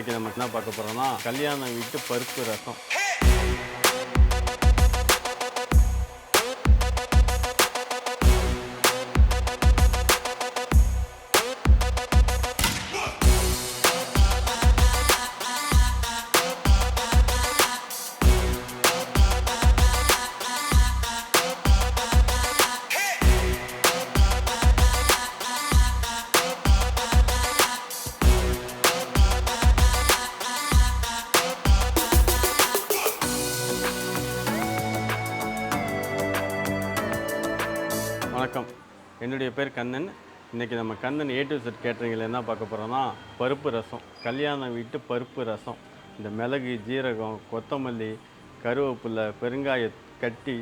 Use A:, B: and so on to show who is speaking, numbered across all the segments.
A: இன்னைக்கு நம்ம என்ன பார்க்க போறோம்னா கல்யாணம் வீட்டு பருப்பு ரசம். வணக்கம். என்னுடைய பேர் கண்ணன். இன்னைக்கு நம்ம கண்ணன் ஏ டு செட் கேட்டரிங்கில் என்ன பார்க்க போகிறோம்னா பருப்பு ரசம். கல்யாண வீட்டு பருப்பு ரசம். இந்த மிளகு ஜீரகம் கொத்தமல்லி கருவேப்பிலை பெருங்காய கட்டி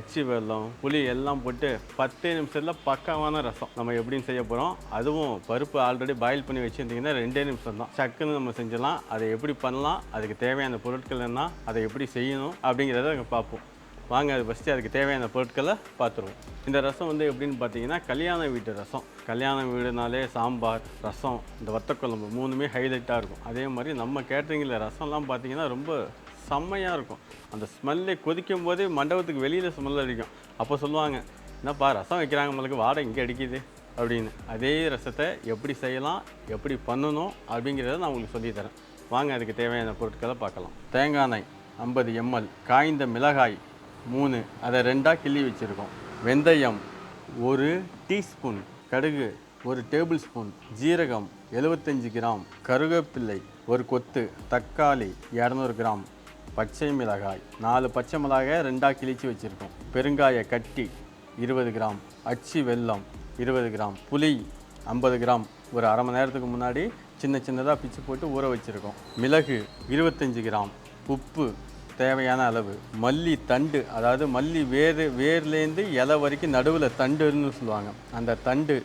A: அச்சு வெல்லம் புளி எல்லாம் போட்டு பத்து நிமிஷத்தில் பக்காவான ரசம். நம்ம எப்படின்னு செய்ய போகிறோம் அதுவும் பருப்பு ஆல்ரெடி பாயில் பண்ணி வச்சுருந்தீங்கன்னா ரெண்டே நிமிஷம் தான். சக்குன்னு நம்ம செஞ்சிடலாம். அதை எப்படி பண்ணலாம் அதுக்கு தேவையான பொருட்கள் என்ன அதை எப்படி செய்யணும் அப்படிங்கிறத நாங்கள் பார்ப்போம். வாங்க அது ஃபஸ்ட்டு அதுக்கு தேவையான பொருட்களை பார்த்துருவோம். இந்த ரசம் வந்து எப்படின்னு பார்த்தீங்கன்னா கல்யாண வீட்டு ரசம். கல்யாண வீடுனாலே சாம்பார் ரசம் இந்த வத்தக்குழம்பு மூணுமே ஹைலைட்டாக இருக்கும். அதே மாதிரி நம்ம கேட்டரிங்கில் ரசம்லாம் பார்த்தீங்கன்னா ரொம்ப செம்மையாக இருக்கும். அந்த ஸ்மெல்லே கொதிக்கும் போதே மண்டபத்துக்கு வெளியில் ஸ்மெல் அடிக்கும். அப்போ சொல்லுவாங்க என்னப்பா ரசம் வைக்கிறாங்க நம்மளுக்கு வாடகை இங்கே அடிக்குது. அப்படின்னு. அதே ரசத்தை எப்படி செய்யலாம் எப்படி பண்ணணும் அப்படிங்கிறத நான் உங்களுக்கு சொல்லித் தரேன் வாங்க அதுக்கு தேவையான பொருட்களை பார்க்கலாம். தேங்காய் எண்ணெய் ஐம்பது எம்எல். காய்ந்த மிளகாய் மூணு. அதை ரெண்டாக கிள்ளி வச்சுருக்கோம். வெந்தயம் ஒரு டீஸ்பூன் கடுகு ஒரு டேபிள் ஸ்பூன் ஜீரகம் 75 கிராம் கருவேப்பிள்ளை ஒரு கொத்து தக்காளி இரநூறு கிராம் பச்சை மிளகாய் நாலு பச்சை மிளகாய் ரெண்டாக கிழிச்சு வச்சுருக்கோம். பெருங்காய கட்டி இருபது கிராம் அச்சு வெல்லம் இருபது கிராம் புளி ஐம்பது கிராம். ஒரு அரை மணி நேரத்துக்கு முன்னாடி சின்ன சின்னதாக பிச்சு போட்டு ஊற வச்சுருக்கோம். மிளகு இருபத்தஞ்சி கிராம் உப்பு தேவையான அளவு. மல்லி தண்டு அதாவது மல்லி வேர் வேர்லேருந்து இலை வரைக்கும் நடுவில் தண்டுன்னு சொல்லுவாங்க. அந்த தண்டு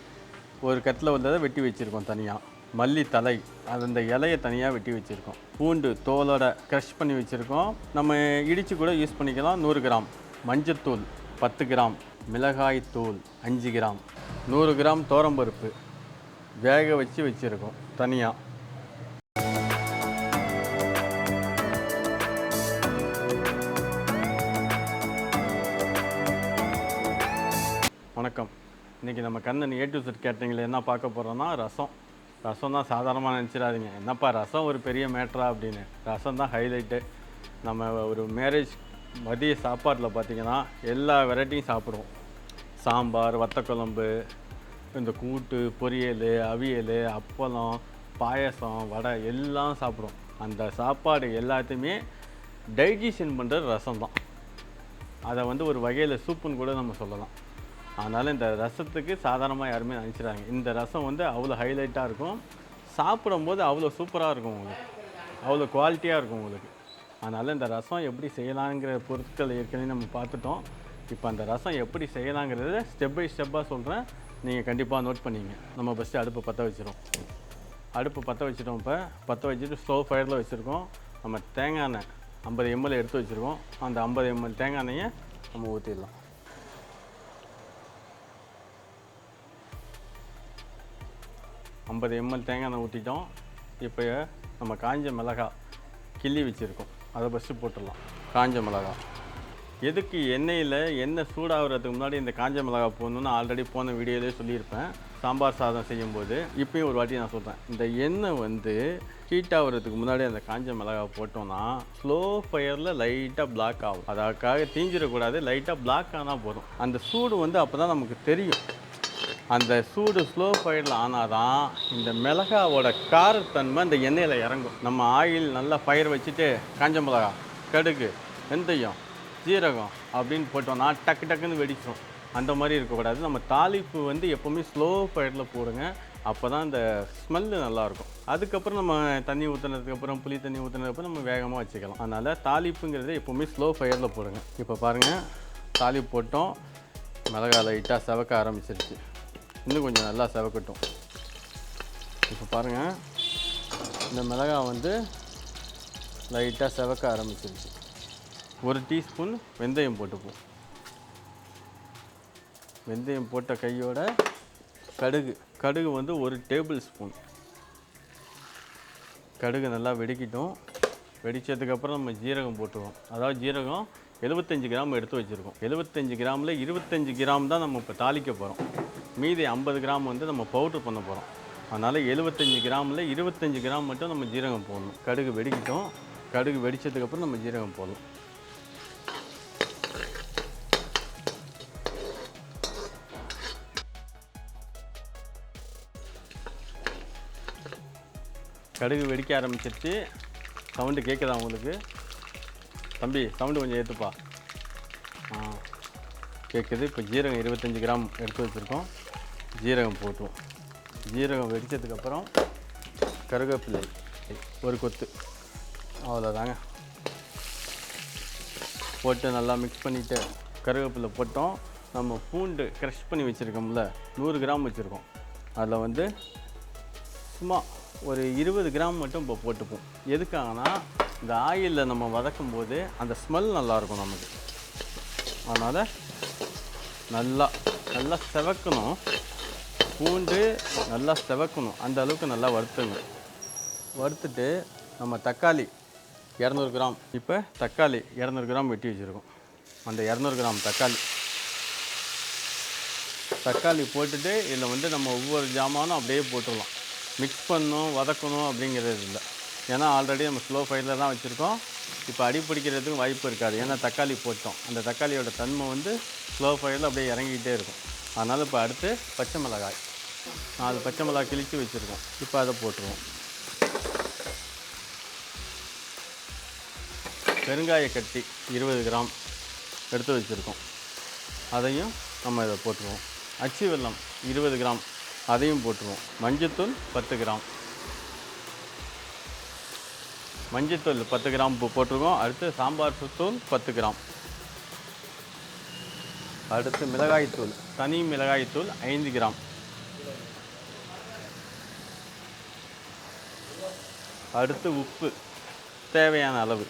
A: ஒரு கட்டில் வந்ததை வெட்டி வச்சுருக்கோம் தனியாக மல்லி தலை அது அந்த இலையை தனியாக வெட்டி வச்சுருக்கோம். பூண்டு தோலோட க்ரஷ் பண்ணி வச்சுருக்கோம். நம்ம இடித்து கூட யூஸ் பண்ணிக்கலாம். நூறு கிராம். மஞ்சத்தூள் பத்து கிராம். மிளகாய் தூள் அஞ்சு கிராம். நூறு கிராம் தோரம்பருப்பு வேக வச்சு வச்சுருக்கோம் தனியாக இன்றைக்கி நம்ம கண்ணன் ஏ டு செட் கேட்டரிங்கில் என்ன பார்க்க போகிறோன்னா ரசம். ரசம் தான் சாதாரணமாக நினச்சிடாதீங்க. என்னப்பா ரசம் ஒரு பெரிய மேட்ரா அப்படின்னு. ரசம் தான் ஹைலைட்டு நம்ம ஒரு மேரேஜ் மதிய சாப்பாட்டில் பார்த்தீங்கன்னா எல்லா வெரைட்டியும் சாப்பிடுவோம். சாம்பார் வத்தக்குழம்பு இந்த கூட்டு பொரியல் அவியல் அப்பளம் பாயசம் வடை எல்லாம் சாப்பிடுவோம். அந்த சாப்பாடு எல்லாத்தையுமே டைஜஷன் பண்ணுற ரசம் தான். அதை வந்து ஒரு வகையில் சூப்புன்னு கூட நம்ம சொல்லலாம். அதனால் இந்த ரசத்துக்கு சாதாரணமாக யாருமே நினச்சிடாங்க இந்த ரசம் வந்து அவ்வளோ ஹைலைட்டாக இருக்கும். சாப்பிடும்போது அவ்வளோ சூப்பராக இருக்கும் உங்களுக்கு. அவ்வளோ குவாலிட்டியாக இருக்கும் உங்களுக்கு. அதனால் இந்த ரசம் எப்படி செய்யலாங்கிற பொருட்கள் ஏற்கனவே நம்ம பார்த்துட்டோம். இப்போ அந்த ரசம் எப்படி செய்யலாங்கிறத ஸ்டெப் பை ஸ்டெப்பாக சொல்கிறேன் நீங்கள் கண்டிப்பாக நோட் பண்ணிங்க. நம்ம ஃபஸ்ட்டு அடுப்பை பற்ற வச்சிடும் அடுப்பு பற்ற வச்சிட்டோம் இப்போ. பற்ற வச்சுட்டு ஸ்லோ ஃபயரில் வச்சுருக்கோம். நம்ம தேங்காய் எண்ணெய் ஐம்பது எம்எல் எடுத்து வச்சுருக்கோம். அந்த ஐம்பது எம்எல் தேங்காய் எண்ணெயை நம்ம ஊற்றிடலாம் ஐம்பது எம்எல் தேங்காய் எண்ணெய் ஊற்றிட்டோம் இப்போ நம்ம காஞ்ச மிளகா கிள்ளி வச்சுருக்கோம். அதை ஃபஸ்ட்டு போட்டுடலாம். காஞ்ச மிளகா. எதுக்கு எண்ணெயில் எண்ணெய் சூடாகிறதுக்கு முன்னாடி இந்த காஞ்ச மிளகா போடணும்னு ஆல்ரெடி போன வீடியோலேயே சொல்லியிருப்பேன். சாம்பார் சாதம் செய்யும்போது இப்பயும் ஒரு வாட்டி நான் சொல்கிறேன் இந்த எண்ணெய் வந்து ஹீட் ஆகிறதுக்கு முன்னாடி அந்த காஞ்ச மிளகா போட்டோம்னா ஸ்லோ ஃபயரில் லைட்டாக பிளாக் ஆகும். அதற்காக தீஞ்சிடக்கூடாது. லைட்டாக பிளாக் ஆனால் போதும். அந்த சூடு வந்து அப்போ தான் நமக்கு தெரியும். அந்த சூடு ஸ்லோ ஃபயரில் ஆனால் தான் இந்த மிளகாவோட காரத்தன்மை அந்த எண்ணெயில் இறங்கும். நம்ம ஆயில் நல்லா ஃபயர் வச்சுட்டு காஞ்ச மிளகா கடுகு வெந்தயம் ஜீரகம் அப்படின்னு போட்டோம்னா டக்கு டக்குன்னு வெடிச்சிடும் அந்த மாதிரி இருக்கக்கூடாது. நம்ம தாளிப்பு வந்து எப்போவுமே ஸ்லோ ஃபயரில் போடுங்க. அப்போ தான் அந்த ஸ்மெல்லு நல்லாயிருக்கும். அதுக்கப்புறம் நம்ம தண்ணி ஊற்றுனதுக்கப்புறம் புளி தண்ணி ஊற்றுனதுக்கப்புறம் நம்ம வேகமாக வச்சுக்கலாம். அதனால் தாளிப்புங்கிறது எப்போவுமே ஸ்லோ ஃபயரில் போடுங்க. இப்போ பாருங்கள் தாளிப்பு போட்டோம். மிளகா லைட்டாக செவக்க ஆரம்பிச்சிருச்சு. இன்னும் கொஞ்சம் நல்லா செவக்கட்டும். இப்போ பாருங்கள் இந்த மிளகாய் வந்து லைட்டாக செவக்க ஆரம்பிச்சிருச்சு. ஒரு டீஸ்பூன் வெந்தயம் போட்டுப்போம். வெந்தயம் போட்ட கையோட கடுகு. கடுகு வந்து ஒரு டேபிள் ஸ்பூன். கடுகு நல்லா வெடிக்கட்டும். வெடிச்சதுக்கப்புறம் நம்ம ஜீரகம் போட்டுருவோம். அதாவது ஜீரகம் எழுபத்தஞ்சு கிராம் எடுத்து வச்சுருக்கோம். எழுபத்தஞ்சு கிராமில் இருபத்தஞ்சு கிராம் தான் நம்ம இப்போ தாளிக்க போகிறோம் மீதி ஐம்பது கிராம் வந்து நம்ம பவுட்ரு பண்ண போகிறோம் அதனால் எழுபத்தஞ்சு கிராமில் இருபத்தஞ்சி கிராம் மட்டும் நம்ம ஜீரகம் போடணும். கடுகு வெடிக்கட்டும். கடுகு வெடிச்சதுக்கப்புறம் நம்ம ஜீரகம் போடணும். கடுகு வெடிக்க ஆரம்பிச்சிருச்சு. சவுண்டு கேட்குதா உங்களுக்கு? தம்பி சவுண்டு கொஞ்சம் ஏற்றுப்பா ஆ கேட்குது இப்போ ஜீரகம் இருபத்தஞ்சி கிராம் எடுத்து வச்சுருக்கோம். ஜீரகம் போட்டுவோம் ஜீரகம் வெடித்ததுக்கப்புறம் கருவேப்பிலை ஒரு கொத்து. அவ்வளோதாங்க போட்டு நல்லா மிக்ஸ் பண்ணிவிட்டு கருவேப்பிலை போட்டோம். நம்ம பூண்டு க்ரஷ் பண்ணி வச்சுருக்கோம்ல நூறு கிராம் வச்சுருக்கோம். அதில் வந்து சும்மா ஒரு இருபது கிராம் மட்டும் இப்போ போட்டுப்போம். எதுக்காகனா இந்த ஆயிலில் நம்ம வதக்கும் போது அந்த ஸ்மெல் நல்லாயிருக்கும் நமக்கு. அதனால் நல்லா நல்லா செவக்கணும். பூண்டு நல்லா செவக்கணும். அந்த அளவுக்கு நல்லா வறுத்துங்க. வறுத்துட்டு நம்ம தக்காளி இரநூறு கிராம். இப்போ தக்காளி இரநூறு கிராம் வெட்டி வச்சுருக்கோம். அந்த இரநூறு கிராம் தக்காளி. தக்காளி போட்டுட்டு இதில் வந்து நம்ம ஒவ்வொரு ஜாமானும் அப்படியே போட்டுடலாம். மிக்ஸ் பண்ணணும் வதக்கணும் அப்படிங்கிறது இல்லை. ஏன்னா ஆல்ரெடி நம்ம ஸ்லோ ஃபயரில் தான் வச்சுருக்கோம். இப்போ அடி பிடிக்கிறதுக்கும் வாய்ப்பு இருக்காது. ஏன்னா தக்காளி போட்டோம். அந்த தக்காளியோட தன்மை வந்து ஸ்லோ ஃபயரில் அப்படியே இறங்கிக்கிட்டே இருக்கும். அதனால் இப்போ அடுத்து பச்சை மிளகாய். நாலு பச்சை மிளகா கிழித்து வச்சுருக்கோம். இப்போ அதை போட்டுருவோம். பெருங்காய கட்டி இருபது கிராம் எடுத்து வச்சுருக்கோம். அதையும் நம்ம இதை போட்டுருவோம். அச்சி வெல்லம் இருபது கிராம் அதையும் போட்டுருவோம். மஞ்சத்தூள் பத்து கிராம். மஞ்சத்தூள் பத்து கிராம் போட்டிருக்கோம். அடுத்து சாம்பார் தூள் பத்து கிராம். அடுத்து மிளகாய்த்தூள் தனி மிளகாய்த்தூள் ஐந்து கிராம். அடுத்து உப்பு. தேவையான அளவு.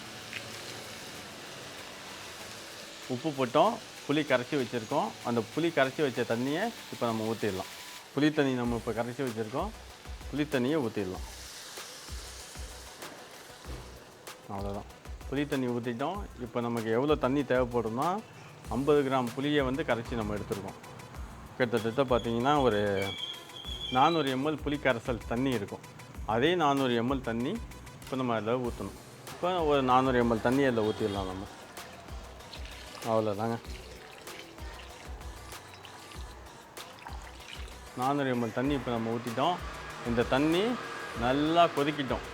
A: உப்பு போட்டோம் புளி கரைச்சி வச்சுருக்கோம். அந்த புளி கரைச்சி வச்ச தண்ணியை இப்போ நம்ம ஊற்றிடலாம் புளி தண்ணி நம்ம இப்போ கரைச்சி வச்சுருக்கோம். புளி தண்ணியை ஊற்றிடலாம் அவ்வளோதான் புளி தண்ணி ஊற்றிட்டோம் இப்போ நமக்கு எவ்வளோ தண்ணி தேவைப்படும்னா ஐம்பது கிராம் புளியை வந்து கரைச்சி நம்ம எடுத்துருக்கோம். கிட்டத்தட்ட பார்த்தீங்கன்னா ஒரு நானூறு எம்எல் புளி கரைசல் தண்ணி இருக்கும். அதே நானூறு எம்எல் தண்ணி இப்போ நம்ம அதில் ஊற்றணும். இப்போ ஒரு நானூறு எம்எல் தண்ணி அதில் ஊற்றிடலாம் நம்ம. அவ்வளோதாங்க. நானூறு எம்எல் தண்ணி இப்போ நம்ம ஊற்றிட்டோம். இந்த தண்ணி நல்லா கொதிக்கிட்டோம்.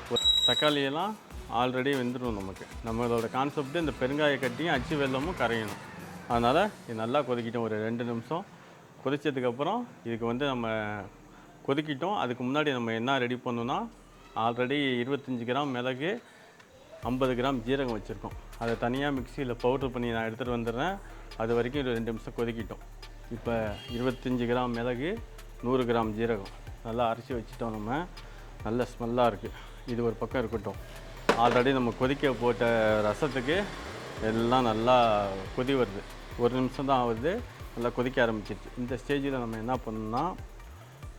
A: தக்காளியெல்லாம் ஆல்ரெடி வெந்துடும் நமக்கு. நம்மளோட கான்செப்ட் இந்த பெருங்காய கட்டியும் அச்சு வெள்ளமும் கரையணும். அதனால் இது நல்லா கொதிக்கிட்டோம். ஒரு ரெண்டு நிமிஷம். கொதித்ததுக்கப்புறம் இதுக்கு வந்து நம்ம கொதிக்கிட்டோம். அதுக்கு முன்னாடி நம்ம என்ன ரெடி பண்ணோன்னா ஆல்ரெடி இருபத்தஞ்சி கிராம் மிளகு ஐம்பது கிராம் ஜீரகம் வச்சுருக்கோம். அதை தனியாக மிக்சியில் பவுட்ரு பண்ணி நான் எடுத்துகிட்டு வந்துடுறேன். அது வரைக்கும் ஒரு ரெண்டு நிமிஷம் கொதிக்கிட்டோம். இப்போ இருபத்தஞ்சி கிராம் மிளகு நூறு கிராம் ஜீரகம். நல்லா அரைச்சி வச்சுட்டோம் நம்ம. நல்ல ஸ்மெல்லாக இருக்குது இது ஒரு பக்கம் இருக்கட்டும். ஆல்ரெடி நம்ம கொதிக்க போட்ட ரசத்துக்கு எல்லாம் நல்லா கொதி வருது. ஒரு நிமிஷம் தான் ஆகுது. நல்லா கொதிக்க ஆரம்பிச்சிருச்சு. இந்த ஸ்டேஜில் நம்ம என்ன பண்ணோம்னா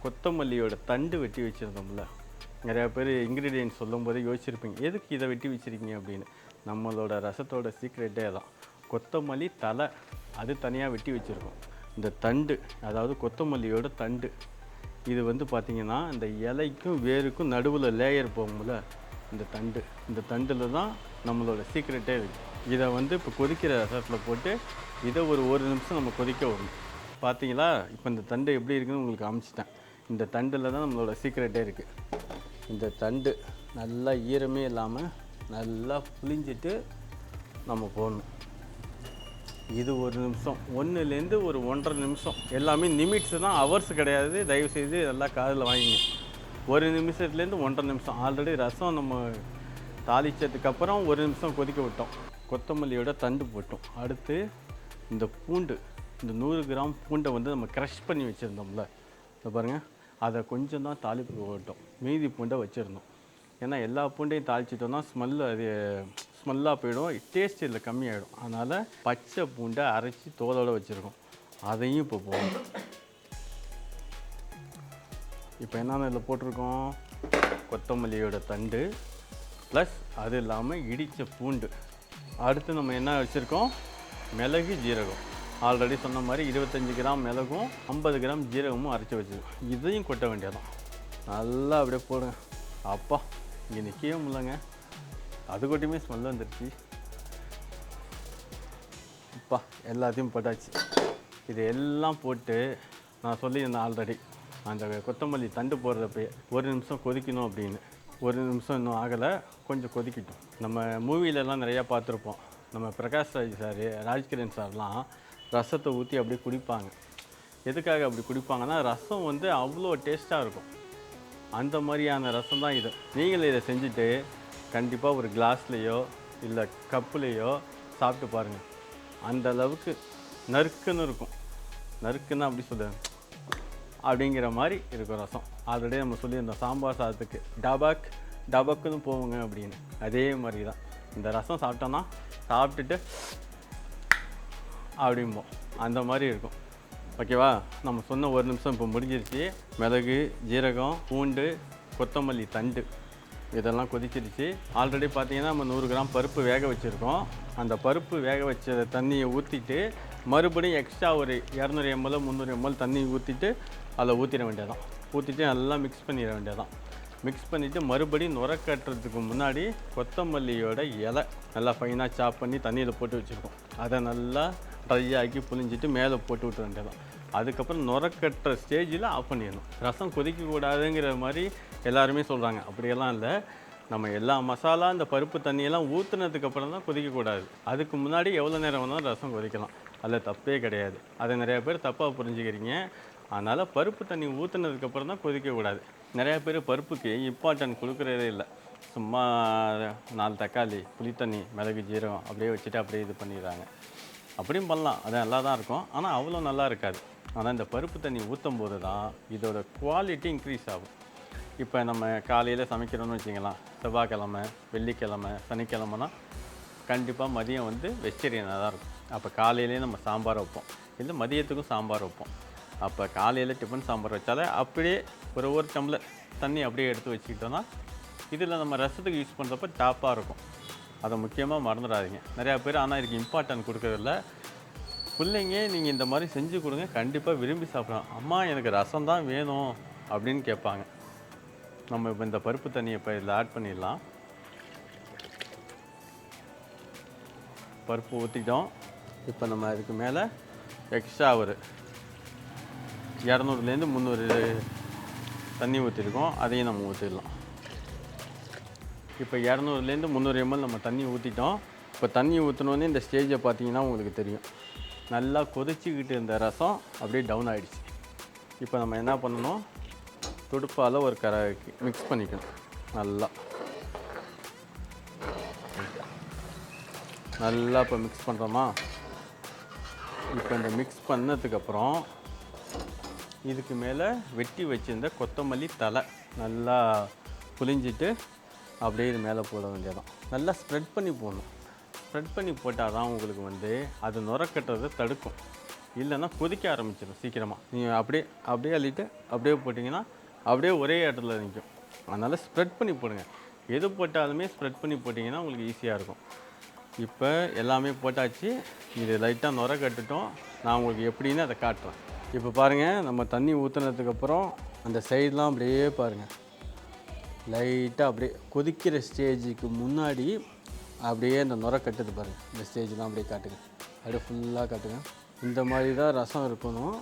A: கொத்தமல்லியோட தண்டு வெட்டி வச்சுருந்தோம்ல. நிறையா பேர் இன்க்ரீடியன்ட் சொல்லும் போதே யோசிச்சிருப்பீங்க எதுக்கு இதை வெட்டி வச்சுருக்கீங்க? அப்படின்னு. நம்மளோட ரசத்தோட சீக்ரெட்டே தான் கொத்தமல்லி தலை அது தனியாக வெட்டி வச்சுருக்கோம். இந்த தண்டு அதாவது கொத்தமல்லியோட தண்டு இது வந்து பார்த்திங்கன்னா இந்த இலைக்கும் வேருக்கும் நடுவில் லேயர் போகும்ல இந்த தண்டு. இந்த தண்டில் தான் நம்மளோட சீக்ரெட்டே இருக்குது இதை வந்து இப்போ கொதிக்கிற ரசத்தில் போட்டு இதை ஒரு ஒரு நிமிஷம் நம்ம கொதிக்க விடணும். பார்த்தீங்களா இப்போ இந்த தண்டு எப்படி இருக்குன்னு உங்களுக்கு காமிச்சிட்டேன். இந்த தண்டில் தான் நம்மளோட சீக்ரெட்டே இருக்குது இந்த தண்டு நல்லா ஈரமே இல்லாமல் நல்லா புளிஞ்சிட்டு நம்ம போடணும். இது ஒரு நிமிஷம். ஒன்றுலேருந்து ஒரு ஒன்றரை நிமிஷம். எல்லாமே நிமிட்ஸ் தான் ஹவர்ஸ் கிடையாது. தயவுசெய்து நல்லா காதில் வாங்கிங்க. ஒரு நிமிஷத்துலேருந்து ஒன்றரை நிமிஷம். ஆல்ரெடி ரசம் நம்ம தாளித்ததுக்கப்புறம் ஒரு நிமிஷம் கொதிக்க விட்டோம். கொத்தமல்லியோட தண்டு போட்டோம். அடுத்து இந்த பூண்டு இந்த நூறு கிராம் பூண்டை வந்து நம்ம க்ரஷ் பண்ணி வச்சுருந்தோம்ல. இதை பாருங்கள் அதை கொஞ்சம் தான் தாளிப்பு போட்டோம் மீதி பூண்டை வச்சுருந்தோம். ஏன்னா எல்லா பூண்டையும் தாளிச்சிட்டோம்னா ஸ்மெல்லு அது ஸ்மெல்லாக போயிடும். டேஸ்ட் இதில் கம்மியாயிடும். அதனால் பச்சை பூண்டை அரைச்சி தோலோடு வச்சுருக்கோம். அதையும் இப்போ போடணும் இப்போ என்னென்ன இதில் போட்டிருக்கோம்? கொத்தமல்லியோட தண்டு ப்ளஸ் அது இல்லாமல் இடித்த பூண்டு. அடுத்து நம்ம என்ன வச்சுருக்கோம்? மிளகு ஜீரகம். ஆல்ரெடி சொன்ன மாதிரி இருபத்தஞ்சி கிராம் மிளகும் ஐம்பது கிராம் ஜீரகமும் அரைச்சி வச்சுருக்கோம் இதையும் கொட்ட வேண்டியதான் நல்லா அப்படியே போடுங்க. அப்பா இங்கே நிற்கவே முடியலங்க. அது கொட்டியுமே ஸ்மெல் வந்துருச்சு. அப்பா எல்லாத்தையும் போட்டாச்சு. இது எல்லாம் போட்டு நான் சொல்லியிருந்தேன் ஆல்ரெடி. அந்த கொத்தமல்லி தண்டு போடுறப்ப ஒரு நிமிஷம் கொதிக்கணும் அப்படின்னு. ஒரு நிமிஷம் இன்னும் ஆகலை. கொஞ்சம் கொதிக்கட்டும். நம்ம மூவிலெல்லாம் நிறையா பார்த்துருப்போம். நம்ம பிரகாஷ் ராஜ் சார் ராஜ்கிரண் சார்லாம் ரசத்தை ஊற்றி அப்படியே குடிப்பாங்க. எதுக்காக அப்படி குடிப்பாங்கன்னா ரசம் வந்து அவ்வளோ டேஸ்ட்டாக இருக்கும். அந்த மாதிரியான ரசம் தான் இது. நீங்களும் இதை செஞ்சுட்டு கண்டிப்பாக ஒரு கிளாஸ்லேயோ இல்லை கப்புலேயோ சாப்பிட்டு பாருங்கள் அந்த அளவுக்கு நறுக்குன்னு இருக்கும். நறுக்குன்னு அப்படி சொல்லுவேன் அப்படிங்கிற மாதிரி இருக்கும் ரசம். ஆல்ரெடி நம்ம சொல்லியிருந்தோம் சாம்பார் சாதத்துக்கு டபாக் டபக்குன்னு போவோங்க அப்படின்னு. அதே மாதிரி தான். இந்த ரசம் சாப்பிட்டோன்னா சாப்பிட்டுட்டு அப்படிம்போம் அந்த மாதிரி இருக்கும். ஓகேவா? நம்ம சொன்ன ஒரு நிமிஷம் இப்போ முடிஞ்சிருச்சு. மிளகு ஜீரகம் பூண்டு கொத்தமல்லி தண்டு இதெல்லாம் கொதிச்சிருச்சு. ஆல்ரெடி பார்த்திங்கன்னா நம்ம நூறு கிராம் பருப்பு வேக வச்சுருக்கோம். அந்த பருப்பு வேக வச்ச தண்ணியை ஊற்றிட்டு மறுபடியும் எக்ஸ்ட்ரா ஒரு இரநூறு எம்எல் முந்நூறு எம்எல் தண்ணி ஊற்றிட்டு அதில் ஊற்றிட வேண்டியதான் ஊற்றிட்டு நல்லா மிக்ஸ் பண்ணிட வேண்டியதான் மிக்ஸ் பண்ணிவிட்டு மறுபடியும் நுர கட்டுறதுக்கு முன்னாடி கொத்தமல்லியோட இலை நல்லா ஃபைனாக சாப் பண்ணி தண்ணியில் போட்டு வச்சுருக்கோம். அதை நல்லா ட்ரை ஆக்கி புளிஞ்சிட்டு மேலே போட்டு விட்டு வேண்டியதான் அதுக்கப்புறம் நுரக்கட்டுற ஸ்டேஜில் ஆஃப் பண்ணிடணும். ரசம் கொதிக்கக்கூடாதுங்கிற மாதிரி எல்லாருமே சொல்கிறாங்க அப்படியெல்லாம் இல்லை. நம்ம எல்லா மசாலா இந்த பருப்பு தண்ணியெல்லாம் ஊற்றுனதுக்கப்புறம் தான் கொதிக்கக்கூடாது. அதுக்கு முன்னாடி எவ்வளோ நேரம் வேணாலும் ரசம் கொதிக்கலாம். அதில் தப்பே கிடையாது. அதை நிறையா பேர் தப்பாக புரிஞ்சுக்கிறீங்க. அதனால் பருப்பு தண்ணி ஊற்றுனதுக்கப்புறம் தான் கொதிக்கக்கூடாது. நிறையா பேர் பருப்புக்கு இம்பார்ட்டன்ட் கொடுக்குறதே இல்லை. சும்மா நாலு தக்காளி புளித்தண்ணி மிளகு ஜீரகம் அப்படியே வச்சுட்டு அப்படியே இது பண்ணிடுறாங்க. அப்படியும் பண்ணலாம். அது நல்லா தான் இருக்கும். ஆனால் அவ்வளோ நல்லா இருக்காது. ஆனால் இந்த பருப்பு தண்ணி ஊற்றும் போது தான் இதோட குவாலிட்டி இன்க்ரீஸ் ஆகும். இப்போ நம்ம காலையில் சமைக்கிறோம்னு வச்சுக்கலாம். செவ்வாய்க்கிழமை வெள்ளிக்கிழமை சனிக்கிழமைனா கண்டிப்பாக மதியம் வந்து வெஜிடேரியனாக தான் இருக்கும். அப்போ காலையிலேயே நம்ம சாம்பார் வைப்போம். இல்லை மதியத்துக்கும் சாம்பார் வைப்போம். அப்போ காலையில் டிஃபன் சாம்பார் வச்சாலே அப்படியே ஒரு ஒரு டம்ளர் தண்ணி அப்படியே எடுத்து வச்சுக்கிட்டோன்னா இதில் நம்ம ரசத்துக்கு யூஸ் பண்ணுறப்ப டாப்பாக இருக்கும். அதை முக்கியமாக மறந்துடாதீங்க. நிறையா பேர் ஆனால் இதுக்கு இம்பார்ட்டன்ட் கொடுக்கறதில்ல. பிள்ளைங்க நீங்கள் இந்த மாதிரி செஞ்சு கொடுங்க கண்டிப்பாக விரும்பி சாப்பிடலாம். அம்மா எனக்கு ரசம் தான் வேணும் அப்படின்னு கேட்பாங்க. நம்ம இப்போ இந்த பருப்பு தண்ணியை இப்போ இதில் ஆட் பண்ணிடலாம். பருப்பு ஊற்றிட்டோம் இப்போ நம்ம அதுக்கு மேலே எக்ஸ்ட்ரா ஒரு இரநூறுலேருந்து முந்நூறு தண்ணி ஊற்றிருக்கோம் அதையும் நம்ம ஊற்றிடலாம் இப்போ இரநூறுலேருந்து முந்நூறு எம்எல் நம்ம தண்ணி ஊற்றிட்டோம் இப்போ தண்ணி ஊற்றினோடனே இந்த ஸ்டேஜை பார்த்தீங்கன்னா உங்களுக்கு தெரியும். நல்லா கொதிச்சுக்கிட்டு இருந்த ரசம் அப்படியே டவுன் ஆகிடுச்சு இப்போ நம்ம என்ன பண்ணணும்? துடுப்பால் ஒரு கரை மிக்ஸ் பண்ணிக்கணும். நல்லா. நல்லா இப்போ மிக்ஸ் பண்ணுறோமா இப்போ இந்த மிக்ஸ் பண்ணதுக்கப்புறம் இதுக்கு மேலே வெட்டி வச்சிருந்த கொத்தமல்லி தலை நல்லா புளிஞ்சிட்டு அப்படியே இது மேலே போட வேண்டியதான் நல்லா ஸ்ப்ரெட் பண்ணி போடணும். ஸ்ப்ரெட் பண்ணி போட்டால் தான் உங்களுக்கு வந்து அது நுரக்கட்டுறதை தடுக்கும். இல்லைன்னா கொதிக்க ஆரம்பிச்சிடும் சீக்கிரமாக நீங்கள் அப்படியே அப்படியே அள்ளிட்டு அப்படியே போட்டிங்கன்னா அப்படியே ஒரே இடத்துல நிற்கும் அதனால் ஸ்ப்ரெட் பண்ணி போடுங்க. எது போட்டாலுமே ஸ்ப்ரெட் பண்ணி போட்டிங்கன்னா உங்களுக்கு ஈஸியாக இருக்கும். இப்போ எல்லாமே போட்டாச்சு. இது லைட்டாக நுர கட்டுட்டோம் நான் உங்களுக்கு எப்படின்னு அதை காட்டுறேன். இப்போ பாருங்கள் நம்ம தண்ணி ஊற்றுனதுக்கப்புறம் அந்த சைடெலாம் அப்படியே பாருங்கள் லைட்டாக அப்படியே கொதிக்கிற ஸ்டேஜுக்கு முன்னாடி அப்படியே இந்த நுர கட்டுது பாருங்கள் இந்த ஸ்டேஜ்லாம் அப்படியே காட்டுங்க. அப்படியே ஃபுல்லாக காட்டுங்க. இந்த மாதிரி தான் ரசம் இருக்கணும்.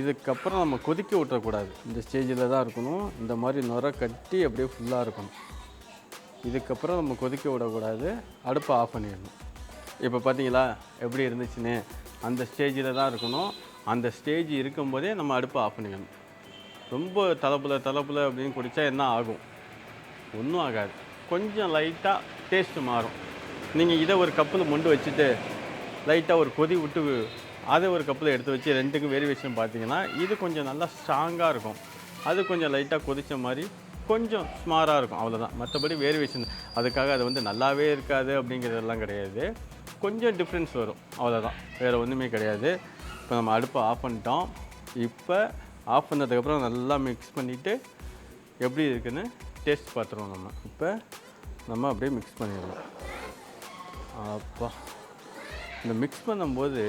A: இதுக்கப்புறம் நம்ம கொதிக்க விட்டுறக்கூடாது இந்த ஸ்டேஜில் தான் இருக்கணும். இந்த மாதிரி நுர கட்டி அப்படியே ஃபுல்லாக இருக்கணும். இதுக்கப்புறம் நம்ம கொதிக்க விடக்கூடாது. அடுப்பை ஆஃப் பண்ணிடணும். இப்போ பார்த்தீங்களா எப்படி இருந்துச்சுன்னு? அந்த ஸ்டேஜில் தான் இருக்கணும். அந்த ஸ்டேஜ் இருக்கும்போதே நம்ம அடுப்பை ஆஃப் பண்ணிக்கணும் ரொம்ப தலைப்பில் தலைப்பில் அப்படின்னு குடித்தா என்ன ஆகும்? ஒன்றும் ஆகாது. கொஞ்சம் லைட்டாக டேஸ்ட்டு மாறும். நீங்கள் இதை ஒரு கப்பில் மொண்டு வச்சுட்டு லைட்டாக ஒரு கொதி விட்டு அதை ஒரு கப்பில் எடுத்து வச்சு ரெண்டுக்கும் வேரியேஷன் பார்த்தீங்கன்னா இது கொஞ்சம் நல்லா ஸ்ட்ராங்காக இருக்கும். அது கொஞ்சம் லைட்டாக கொதித்த மாதிரி கொஞ்சம் ஸ்மாராக இருக்கும். அவ்வளோதான் மற்றபடி வேரியேஷன் அதுக்காக அது வந்து நல்லாவே இருக்காது அப்படிங்கிறதெல்லாம் கிடையாது. கொஞ்சம் டிஃப்ரென்ஸ் வரும். அவ்வளோதான் வேறு ஒன்றுமே கிடையாது. இப்போ நம்ம அடுப்பை ஆஃப் பண்ணிட்டோம். இப்போ ஆஃப் பண்ணதுக்கப்புறம் நல்லா மிக்ஸ் பண்ணிவிட்டு எப்படி இருக்குன்னு டேஸ்ட் பார்த்துருவோம் நம்ம. இப்போ நம்ம அப்படியே மிக்ஸ் பண்ணிடுவோம் அப்பா. இந்த மிக்ஸ் பண்ணும்போது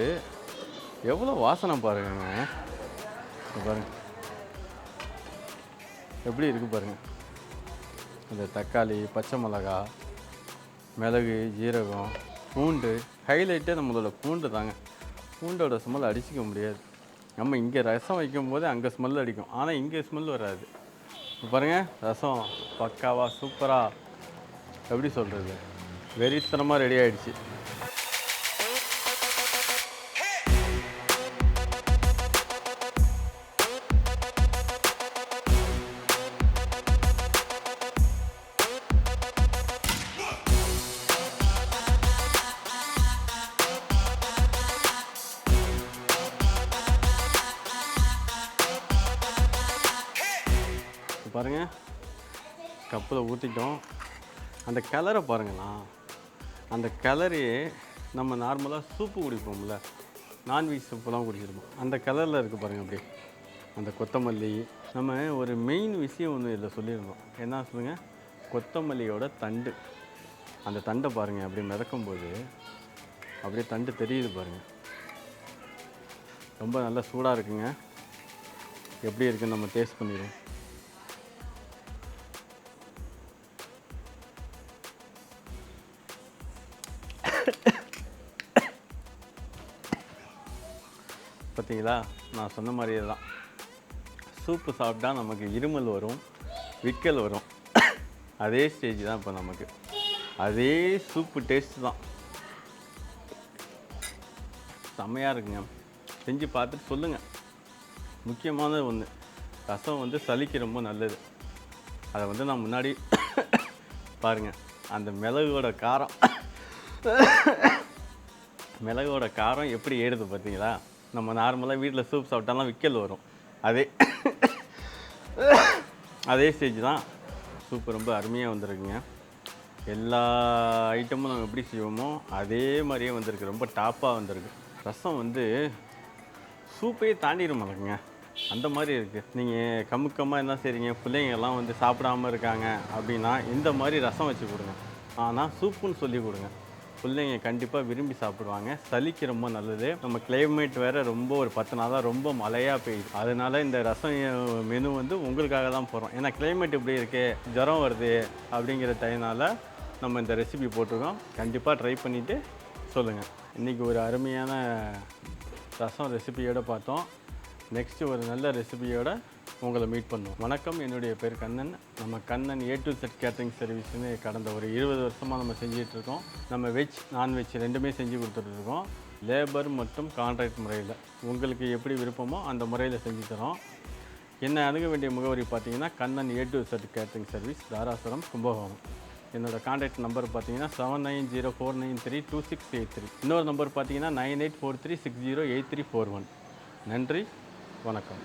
A: எவ்வளோ வாசனை பாருங்க. பாருங்கள் எப்படி இருக்குது பாருங்கள் இந்த தக்காளி பச்சை மிளகா மிளகு ஜீரகம் பூண்டு. ஹைலைட்டே நம்மளோட பூண்டு தாங்க. பூண்டோட ஸ்மெல் அடிச்சிக்க முடியாது. நம்ம இங்கே ரசம் வைக்கும் போது அங்கே ஸ்மெல் அடிக்கும். ஆனால் இங்கே ஸ்மெல் வராது. பாருங்கள் ரசம் பக்காவாக சூப்பராக எப்படி சொல்கிறது வெறித்தனமாக ரெடி ஆகிடுச்சு கப்பில் ஊற்றிட்டோம் அந்த கலரை பாருங்களா அந்த கலரையே நம்ம நார்மலாக சூப்பு குடிப்போம்ல. நான்வெஜ் சூப்புலாம் குடிச்சிருப்போம். அந்த கலரில் இருக்குது பாருங்கள் அப்படியே. அந்த கொத்தமல்லி. நம்ம ஒரு மெயின் விஷயம் ஒன்று இதில் சொல்லியிருந்தோம். என்ன சொல்லுங்கள் கொத்தமல்லியோட தண்டு. அந்த தண்டை பாருங்கள் அப்படியே மிதக்கும்போது அப்படியே தண்டு தெரியுது பாருங்கள் ரொம்ப நல்லா சூடாக இருக்குங்க. எப்படி இருக்குன்னு நம்ம டேஸ்ட் பண்ணிடுவோம். பார்த்தீங்களா? நான் சொன்ன மாதிரியே தான். சூப்பு சாப்பிட்டா நமக்கு இருமல் வரும் விக்கல் வரும். அதே ஸ்டேஜ் தான் இப்போ நமக்கு. அதே சூப்பு டேஸ்ட் தான். செம்மையாக இருக்குங்க. செஞ்சு பார்த்துட்டு சொல்லுங்கள் முக்கியமான ஒன்று ரசம் வந்து சளிக்கு ரொம்ப நல்லது. அதை வந்து நான் முன்னாடி பாருங்கள் அந்த மிளகோட காரம் மிளகோட காரம் எப்படி ஏறுது பார்த்தீங்களா? நம்ம நார்மலாக வீட்டில் சூப் சாப்பிட்டாலாம் விக்கல் வரும். அதே அதே ஸ்டேஜ் தான் சூப் ரொம்ப அருமையாக வந்திருக்குங்க. எல்லா ஐட்டமும் நம்ம எப்படி செய்வோமோ அதே மாதிரியே வந்திருக்கு. ரொம்ப டாப்பாக வந்திருக்கு. ரசம் வந்து சூப்பையே தாண்டிடுமாங்க அந்த மாதிரி இருக்குது நீங்கள் கமுக்கமாக என்ன செய்கிறீங்க பிள்ளைங்கள்லாம் வந்து சாப்பிடாம இருக்காங்க அப்படின்னா இந்த மாதிரி ரசம் வச்சு கொடுங்க. ஆனால் சூப்புன்னு சொல்லி கொடுங்க. பிள்ளைங்க கண்டிப்பாக விரும்பி சாப்பிடுவாங்க. சளிக்கு ரொம்ப நல்லது. நம்ம கிளைமேட் வேறு ரொம்ப ஒரு பத்து நாளாக ரொம்ப மழையாக பெய்யுது. அதனால இந்த ரசம் மெனு வந்து உங்களுக்காக தான் போகிறோம் ஏன்னா கிளைமேட் இப்படி இருக்குது ஜுரம் வருது அப்படிங்கிற டைனால் நம்ம இந்த ரெசிபி போட்டிருக்கோம். கண்டிப்பாக ட்ரை பண்ணிவிட்டு சொல்லுங்கள் இன்றைக்கி ஒரு அருமையான ரசம் ரெசிபியோடு பார்த்தோம். நெக்ஸ்ட்டு ஒரு நல்ல ரெசிபியோட உங்களை மீட் பண்ணுவோம். வணக்கம் என்னுடைய பேர் கண்ணன். நம்ம Kannan A to Z catering சர்வீஸ்னு கடந்த ஒரு இருபது வருஷமாக நம்ம செஞ்சிகிட்ருக்கோம் நம்ம வெஜ் நான்வெஜ் ரெண்டுமே செஞ்சு கொடுத்துட்ருக்கோம் லேபர் மற்றும் கான்ட்ராக்ட் முறையில். உங்களுக்கு எப்படி விருப்பமோ அந்த முறையில் செஞ்சு தரோம். என்ன அணுக வேண்டிய முகவரி பார்த்தீங்கன்னா Kannan A to Z catering service Darasuram Kumbakonam. என்னோடய கான்டாக்ட் நம்பர் பார்த்தீங்கன்னா seven nine zero four nine three two six eight three இன்னொரு நம்பர் பார்த்தீங்கன்னா nine eight four three six zero eight three four one நன்றி வணக்கம்.